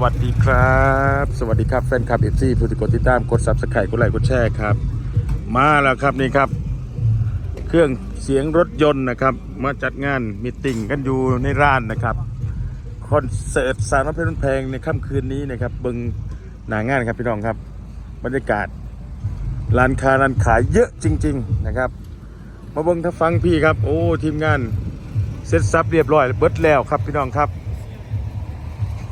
สวัสดีครับ สวัสดีครับแฟนคลับเอฟซีผู้ที่กดติดตามกดซับสไครต์กดไลค์กดแชร์ครับ มาแล้วครับนี่ครับ เครื่องเสียงรถยนต์นะครับ มาจัดงานมิทติ้งกันอยู่ในร้านนะครับคอนเสิร์ตสารพัดเพลงแพงในค่ำคืนนี้นะครับเบิงหนางานครับพี่น้องครับ บรรยากาศร้านค้าร้านขายเยอะจริง ๆนะครับ มาเบิงถ้าฟังพี่ครับ โอ้ทีมงานเสร็จสับเรียบร้อยเบิดแล้วครับพี่น้องครับ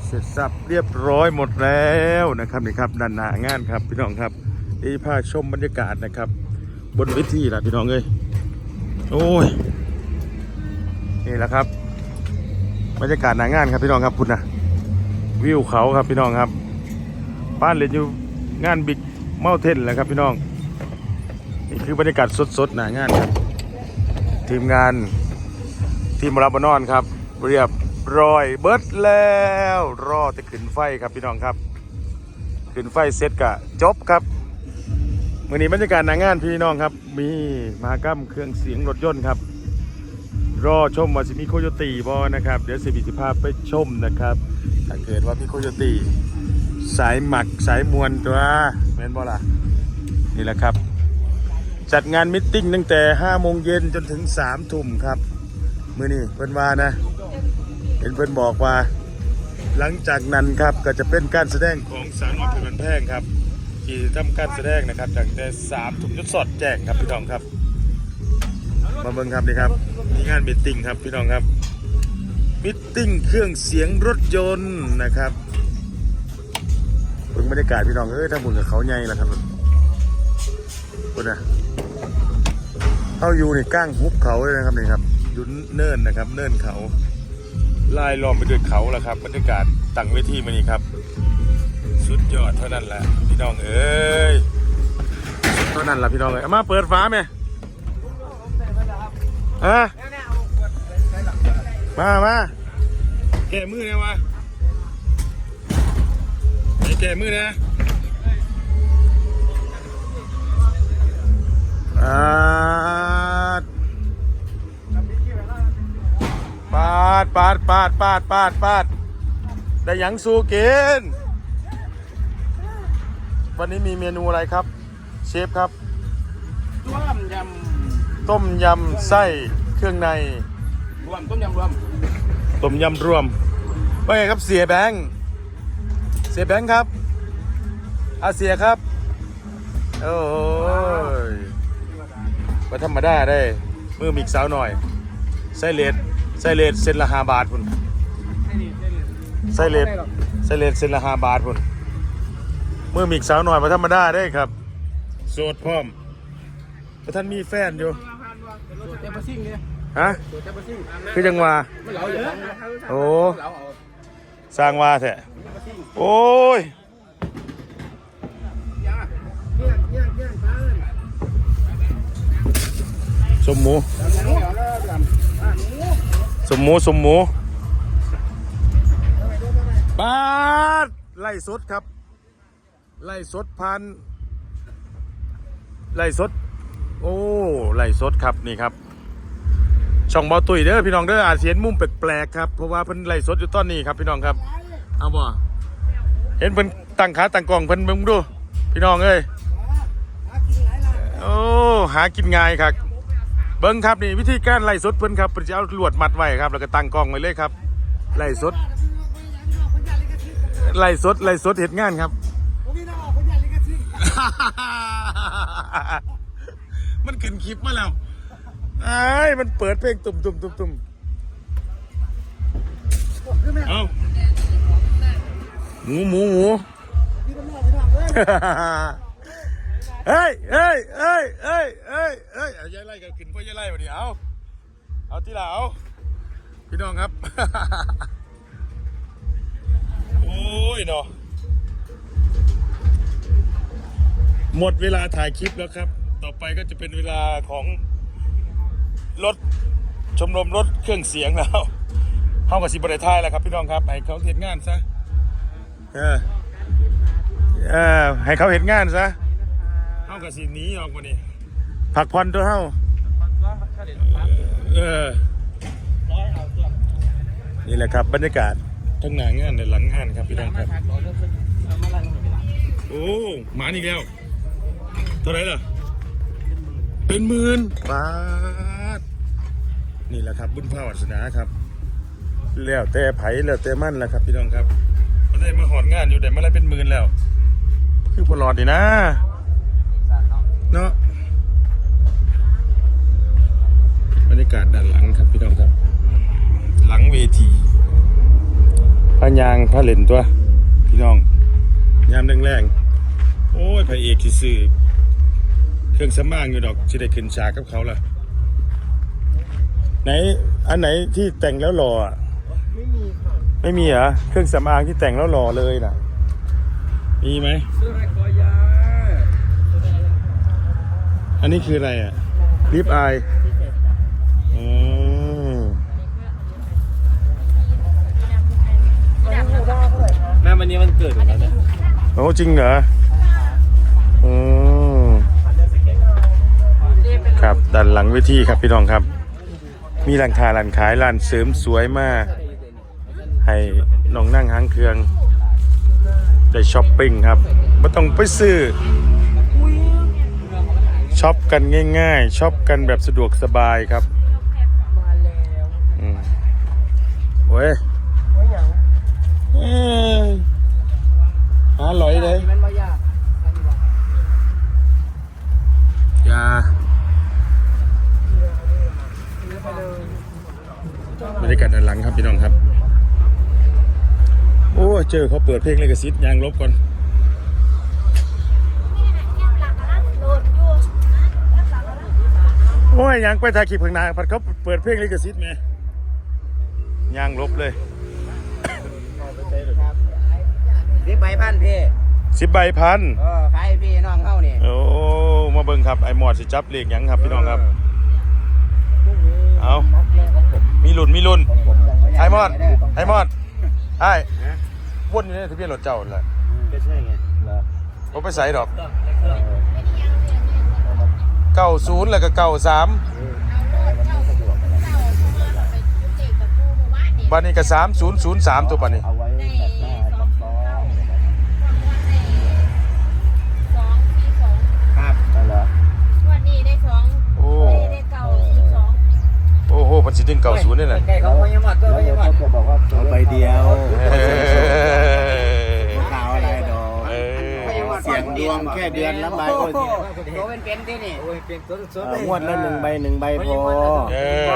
เสร็จสับเรียบร้อยหมดแล้วนะครับนี่ครับด้านหน้างานครับพี่น้องครับที่พาชมบรรยากาศนะครับ บนเวทีล่ะพี่น้องเอ้ยโอ้ยนี่แหละครับ บรรยากาศหน้างานครับพี่น้องครับคุณนะวิวเขาครับพี่น้องครับ บ้านเรียนอยู่งานบิ๊กเมลเทนแหละครับพี่น้องนี่คือบรรยากาศสดๆหน้างานครับทีมงานทีมรับบนอนครับ เรียบร้อยเบิดแล้ว รอแต่ขึ้นไฟครับพี่น้องครับ ขึ้นไฟเสร็จกะจบครับวันนี้บรรยากาศหนางานพี่น้องครับ มีมหากรรมเครื่องเสียงรถยนต์ครับ รอชมว่าจะมีโคโยตีบอนะครับ เดี๋ยวสิบิสิภาพไปชมนะครับ ถ้าเกิดว่ามีโคโยตีสายหมักสายมวลตัวแมนบอล่ะนี่แหละครับ จัดงานมิทติ้งตั้งแต่5โมงเย็นจนถึง3ทุ่มครับ มื่อนี้เพิ่นว่านะ ห็นเพิ่อนบอกว่า หลังจากนั้นครับก็จะเป็นการแสดงของสาวน้อยเพชรบันแพงครับ ที่ทำการแสดงนะครับตั้งแต่3ทุ่มจนสอดแจ้งครับพี่น้องครับ มาเบิ่งครับนี่ครับมีงานมิทติ้งครับพี่น้องครับมิทติ้งเครื่องเสียงรถยนต์นะครับเบิ่งบรรยากาศพี่น้องเอ้ยถ้าบุญกับเขาใหญ่แล้วครับคุณนะเข้าอยู่ในก้างหุบเขาเลยนะครับนี่ครับยู่เนินนะครับ เนินเขา ลายล้อมไปด้วยเขาแล้วครับบรรยากาศตั้งเวทีมานี่ครับ สุดยอดเท่านั้นแหละพี่น้องเอ้ยเท่านั้นแหละพี่น้องเอ้ยเอามาเปิดฟ้าไหมฮะมามาแก้มือเนี่ยวะไอ้แก้มือเนี่ยปา ดปาดปาดปาดปาดปาดปาดได้หยังสู้กิน วันนี้มีเมนูอะไรครับ เชฟครับ รวมยต้มยำไส้เครื่องในำรวมต้มยำรวมต้มยำรวมว่าไงครับเสียแบงค์เสียแบงค์ครับอาเสียครับโอ้ยมาธรรมดาได้มือมีกสาวหน่อยไส้เลดไส้เลดเซนละห้าบาทพุ่นไส้เลดไส้เลดเซนละห้าบาทพุ่นเมื่อมีสาวหน่อยมาธรรมดาได้ครับ โสดพร้อมแต่ท่านมีแฟนอยู่ฮะคือจังหว่าไม่เหลาอย่างนั้นโอ้สร้างว่าแท้โอ้ยย่าเงี้ยเงี้ยเงี้ยฟ้าเลยสมหมู สมมูสมหมูปาดไล่สดครับ ไล่สดพันไล่สด โอ้ไล่สดครับนี่ครับ ช่องเบาตุยเด้อพี่น้องเด้ออาจสิเห็นมุมแปลกๆครับเพราะว่าเพิ่นไล่สดอยู่ตอนนี้ครับ พี่น้องครับเอาบ่เห็นเพิ่นตั้งขาตั้งกล้องเพิ่นเบิ่งดู พี่น้องเอ้ยโอ้หากินง่ายครับ เบิ้งครับนี่วิธีการไล่สดเพิ่นครับเพิ่นจะเอาลวดมัดไว้ครับแล้วก็ตั้งกล้องไว้เลยครับไล่สดไล่สดไล่สดเห็ดงานครับ มันขึ้นคลิปมาแล้วไอ้ายมันเปิดเพลงตุ่มตุ่มตุ่มตุ่มเอาหมูหมูหมู เฮ้ยเฮ้ยเฮ้ยเฮ้ยเฮ้ยเฮ้ยเอายายไล่กันขึ้นเพื่อยายไล่วันนี้เอาเอาที่ละเอาพี่น้องครับ โอ้ยเนาะหมดเวลาถ่ายคลิปแล้วครับ ต่อไปก็จะเป็นเวลาของรถชมรมรถเครื่องเสียงแล้วเข้ากับสิบริทายแล้วครับ พี่น้องครับให้เขาเห็นงานซะเออเออให้เขาเห็นงานซะากับสิหนีออกมานี่ผักผ่อนตัวเฮาเออนี่แหละครับบรรยากาศทั้งหน้างานและหลังงานครับพี่น้องครับโอ้หมาอีกแล้วเท่าไหร่ล่ะเป็นหมื่นบาทนี่แหละครับ บุญพาวาสนาครับแล้วแต่ไผแล้วแต่มั่นแหละครับพี่น้องครับมันได้มาหอดงานอยู่แต่มาอะไรเป็นหมื่นแล้ว คือพอหลอดดีนะ เนาะบรรยากาศด้านหลังครับพี่น้องครับ หลังเวทีพะยางพระเหล่นตัว พี่น้องยามแรงๆโอ้ยพระเอกที่ซื้อเครื่องสำอางอยู่ดอกที่ได้ขึ้นฉากกับเขาล่ะไหนอันไหนที่แต่งแล้วหล่ออะไม่มีค่ะไม่มีเหรอเครื่องสำอางที่แต่งแล้วหล่อเลยน่ะ มีไหมซื้อไรกอยา อันนี้คืออะไรอะลิปอายอืมแม่วันนี้มันเกิดอยู่แล้วเนี่ยโอ้จริงเหรออืมครับด้านหลังเวทีครับพี่น้องครับ มีร้านค้าร้านขายร้านเสริมสวยมาก ให้น้องนั่งหางเครื่อง ได้ช้อปปิ้งครับไม่ต้องไปซื้อ ช็อปกันง่ายๆช็อปกันแบบสะดวกสบายครับมาแล้วอืมโอ้ยไม่หยังเอ้ยหาหลอยเลยมันมายากอยาบรรยากาศด้านหลังครับพี่น้องครับ โอ้เจอเขาเปิดเพลงเลยกระซิดยางลบก่อน โอ้ยยางไปถ่ายคลิปข้างหน้าพัดเขาเปิดเพลงลิขสิทธิ์ไหมยางลบเลยสิบใบพันพี่สิบใบพันเออขายพี่น้องเฮานี่โอ้มาเบิ่งครับไอหมอดสิจับเลขหยังครับพี่น้องครับเอามีรุ่นมีรุ่นไอหมอดไอหมอดไอ้วนอยู่ในทะเบียนรถเจ้าแหละก็ใช่ไงเหรอผมไปใส่ดอก เก้าศูนย์แล้วก็เก้าสามบันนี้ก็สามศูนย์ศูนย์สามตัวบันนี้เอาไว้แบบหน้ารับรองครับนั่นเหรอวันนี้ได้สองโอ้ได้ได้เก่าอีกสองโอ้โหมันสิดึงเก้าศูนย์นี่แหละใกล้เขาพยามาก็พยามาจะบอกว่าเอาใบเดียว เดือนละใบโอ้ยตัวเป็นเป็นที่นี่โอ้ยเป็นตัวสดงวดละหนึ่งใบหนึ่งใบพอเออ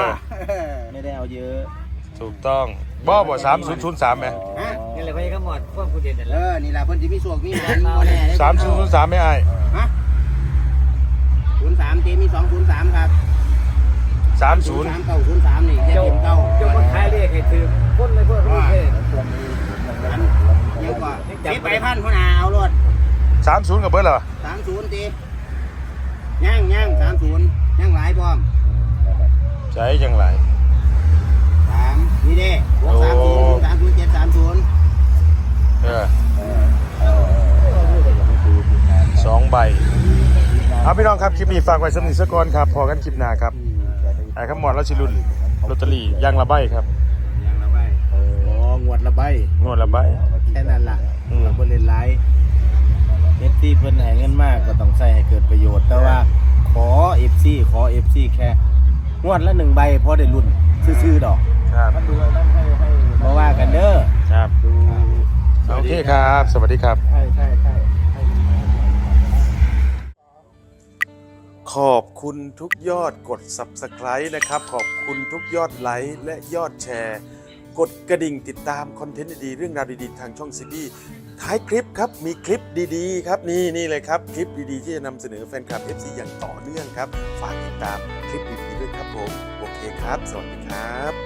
ไม่ได้เอาเยอะ ถูกต้องบ่บ่สามศูนย์ศูนย์สามไหมนี่แหละพยามาพวกผู้เด่นเออนี่แหละเพิ่นสิมีสวกมีแหวนบ่แน่สามศูนย์ศูนย์สามไม่ไอ้ายฮะศูนย์สามตีมีสองศูนย์สามครับสามศูนย์สามเก้าศูนย์สามนี่เจ้าเก้าเจ้าคนขายเลขให้ถือคนเลยเพื่อนรู้เลยอันเดี๋ยวก่อนสิบไปพันพ่อนาเอารถ สามศูนย์กับเบิร์ดเหรอสามศูนย์ตีย่างย่างสามศูนย์ย่างหลายพร้อมใจยังไรสามนี่เด้บวกสามศูนย์สามศูนย์เจ็ดสามศูนย์เออสองใบเอาพี่น้องครับคลิปนี้ฝากไว้สำหรับนิสกรครับ พอกันคลิปหน้าครับไอ้ขมอดราชิรุนลอตเตอรี่ยางละใบครับย่างละใบอ๋องวดละใบงวดละใบแค่นั้นล่ะอืมเราก็เล่นไลฟ์ เอฟซีเพิ่นให้เงินมากก็ต้องใส่ให้เกิดประโยชน์ แต่ว่าขอเอฟซีขอเอฟซีแค่งวดละหนึ่งใบพอได้รุ่นซื่อๆดอกครับดูนั่นให้ให้มาว่ากันเด้อครับ ดูโอเคครับ สวัสดีครับ ใช่ใช่ใช่ให้ขอบคุณทุกยอดกด Subscribe นะครับ ขอบคุณทุกยอดไลค์และยอดแชร์ กดกระดิ่งติดตามคอนเทนต์ดีๆเรื่องราวดีๆทางช่องซีบีท้ายคลิปครับมีคลิปดีๆครับนี่นี่เลยครับคลิปดีๆที่จะนำเสนอแฟนคลับ FC อย่างต่อเนื่องครับ ฝากติดตามคลิปดีๆด้วยครับผมโอเคครับ สวัสดีครับ